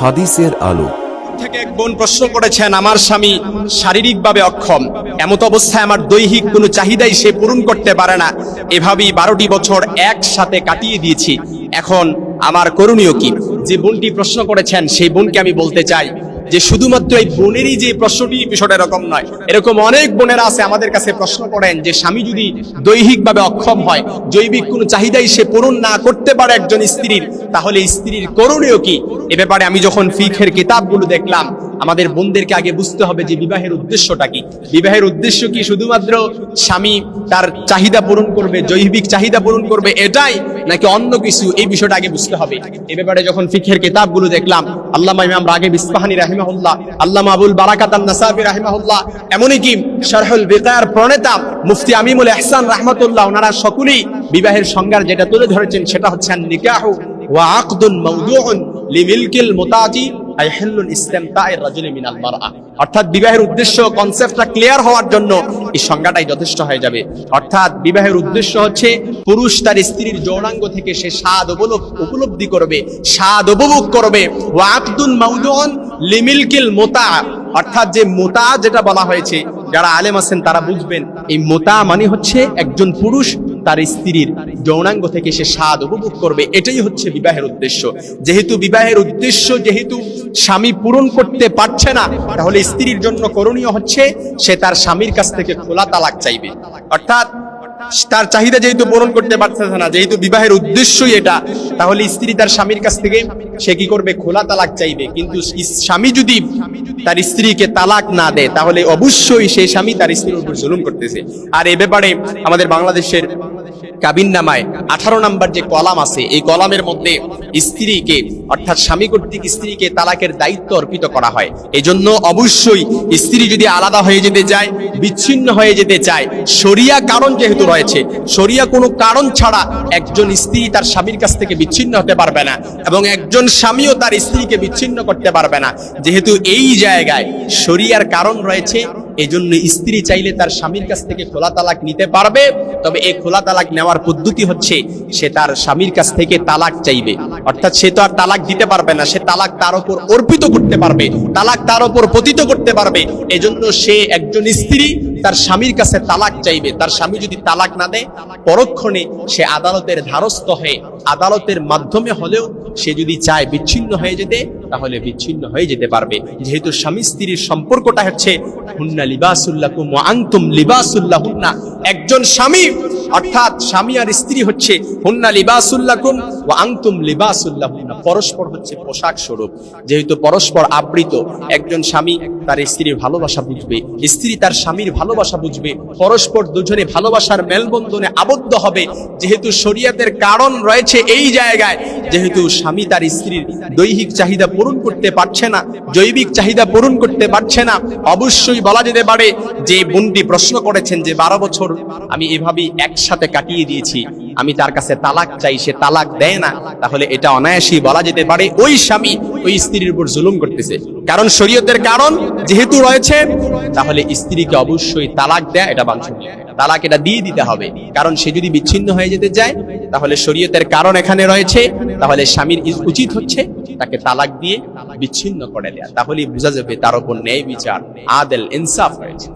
হাদিসের আলো। থেকে এক বোন প্রশ্ন করেছেন, আমার স্বামী শারীরিকভাবে অক্ষম। এমত অবস্থায় আমার দৈহিক কোনো চাহিদাই সে পূরণ করতে পারে না। এভাবেই বারোটি বছর একসাথে কাটিয়ে দিয়েছি। এখন আমার করণীয় কি? যে বোনটি প্রশ্ন করেছেন, সেই বোনকে আমি বলতে চাই যে শুধুমাত্র এই বোনেরই যে প্রশ্নটি, বিষয়টা এরকম নয়। এরকম অনেক বোনেরা আছে আমাদের কাছে প্রশ্ন করেন যে স্বামী যদি দৈহিকভাবে অক্ষম হয়, জৈবিক কোনো চাহিদাই সে পূরণ না করতে পারে একজন স্ত্রীর, তাহলে স্ত্রীর করণীয় কি? এ ব্যাপারে আমি যখন ফিখের কিতাবগুলো দেখলাম আমাদের বোনদেরকে আগে বুঝতে হবে যে বিবাহের উদ্দেশ্যটা কি। বিবাহের উদ্দেশ্য কি? শুধুমাত্র স্বামী তার চাহিদা পূরণ করবে, জৈবিক চাহিদা পূরণ করবে, এটাই? নাকি অন্য কিছু? এই বিষয়টা আগে বুঝতে হবে। এ ব্যাপারে যখন ফিখের কিতাবগুলো দেখলাম, আল্লামা ইমাম রাগিব ইসফাহানি রাহিমাহুল্লাহ, আল্লামা আবুল বারাকাত নাসাবি রাহিমাহুল্লাহ এমনই কি শারহুল বিকার প্রণেতা মুফতি আমিমুল ইহসান রাহমাতুল্লাহ, ওনারা সকলেই বিবাহের সংজ্ঞার যেটা তুলে ধরেছেন সেটা হচ্ছে নিকাহ ওয়া আকদুন মাওদুউন লিমিলকিল মুতাজি অর্থাৎ বিবাহের উদ্দেশ্য পুরুষ তার স্ত্রীর যৌনাঙ্গ থেকে সে উপলব্ধি করবে, স্বাদ উপভোগ করবে। মোতা। অর্থাৎ যে মোতা যেটা বলা হয়েছে, যারা আলেম আছেন তারা বুঝবেন, এই মোতা মানে হচ্ছে একজন পুরুষ তার স্ত্রীর যৌনাঙ্গ থেকে সে স্বাদ উপভোগ করবে। এটাই হচ্ছে বিবাহের উদ্দেশ্য। যেহেতু বিবাহের উদ্দেশ্য, যেহেতু স্বামী পূরণ করতে পারছে না, তাহলে স্ত্রীর জন্য করণীয় হচ্ছে সে তার স্বামীর কাছ থেকে খোলা তালাক চাইবে। অর্থাৎ তার চাহিদা যেহেতু পূরণ করতে পারতেছে না, যেহেতু বিবাহের উদ্দেশ্যই এটা, তাহলে স্ত্রী তার স্বামীর কাছ থেকে সে কি করবে? খোলা তালাক চাইবে। কিন্তু স্বামী যদি তার স্ত্রীকে তালাক না দেয়, তাহলে অবশ্যই সেই স্বামী তার স্ত্রীর উপর জুলুম করতেছে। আর এ ব্যাপারে আমাদের বাংলাদেশের কাবিন নামায় আঠারো নাম্বার যে কলাম আছে, এই কলামের মধ্যে স্ত্রীকে, অর্থাৎ স্বামী কর্তৃক স্ত্রীকে তালাকের দায়িত্ব অর্পিত করা হয়। এই জন্য অবশ্যই স্ত্রী যদি আলাদা হয়ে যেতে চায়, বিচ্ছিন্ন হয়ে যেতে চায়, শরিয়া কারণ যেহেতু রয়েছে, শরিয়া কোনো কারণ ছাড়া একজন স্ত্রী তার স্বামীর কাছ থেকে বিচ্ছিন্ন হতে পারবে না এবং একজন স্বামীও তার স্ত্রীকে বিচ্ছিন্ন করতে পারবে না। যেহেতু এই জায়গায় শরিয়ার কারণ রয়েছে এজন্য স্ত্রী চাইলে তার স্বামীর কাছ থেকে খোলা তালাক নিতে পারবে, তবে এই খোলা তালাক নেওয়ার পদ্ধতি হচ্ছে সে তার স্বামীর কাছ থেকে তালাক চাইবে। অর্থাৎ সে তো আর তালাক দিতে পারবে না, সে তালাক তার উপর অর্পিত করতে পারবে, তালাক তার উপর পতিত করতে পারবে। এজন্য সে একজন স্ত্রী তার স্বামীর কাছে তালাক চাইবে। তার স্বামী যদি তালাক না দেয়, পরক্ষণে সে আদালতের ধারস্থ হয়ে আদালতের মাধ্যমে হলেও সে যদি চায় বিচ্ছিন্ন হয়ে যেতে, তাহলে বিচ্ছিন্ন হয়ে যেতে পারবে। যেহেতু স্বামী স্ত্রীর সম্পর্কটা হচ্ছে, হুন্না লিবাসুল্লাকুম ওয়া আনতুম লিবাসুল্লাহুন্না। একজন স্বামী, অর্থাৎ স্বামী আর স্ত্রী হচ্ছে, হুন্না লিবাসুল্লাকুম ওয়া আনতুম লিবাসুল্লাহুন্না। পরস্পর হচ্ছে পোশাক স্বরূপ। যেহেতু পরস্পর আবৃত, একজন স্বামী তার স্ত্রীর ভালোবাসা বুঝবে, স্ত্রী তার স্বামীর ভালোবাসা বুঝবে, পরস্পর দুজনে ভালোবাসার মেলবন্ধনে আবদ্ধ হবে। যেহেতু শরীয়তের কারণ রয়েছে এই জায়গায়। যেহেতু স্বামী তার স্ত্রীর দৈহিক চাহিদা পূরণ করতে পারছে না, জৈবিক চাহিদা পূরণ করতে পারছে না, অবশ্যই বলা যেতে পারে যে বোনটি প্রশ্ন করেছেন যে, বারো বছর আমি এভাবেই একসাথে কাটিয়ে দিয়েছি, আমি তার কাছে তালাক চাই, সে তালাক দেয় না। তাহলে এটা অনায়াসই বলা যেতে পারে ওই স্বামী ওই স্ত্রীর উপর জুলুম করতেছে। কারণ শরীয়তের কারণ যেহেতু রয়েছে, তাহলে স্ত্রীকে অবশ্যই তালাক দেয় এটা বাঞ্ছনীয়। তালাক এটা দিয়ে দিতে হবে। কারণ সে যদি বিচ্ছিন্ন হয়ে যেতে চায়, তাহলে শরীয়তের কারণ এখানে রয়েছে। তাহলে স্বামীর উচিত হচ্ছে তাকে তালাক দিয়ে বিচ্ছিন্ন করে দেয়া। তাহলে বোঝা যাবে তার উপর ন্যায় বিচার, আদেল ইনসাফ হয়েছে।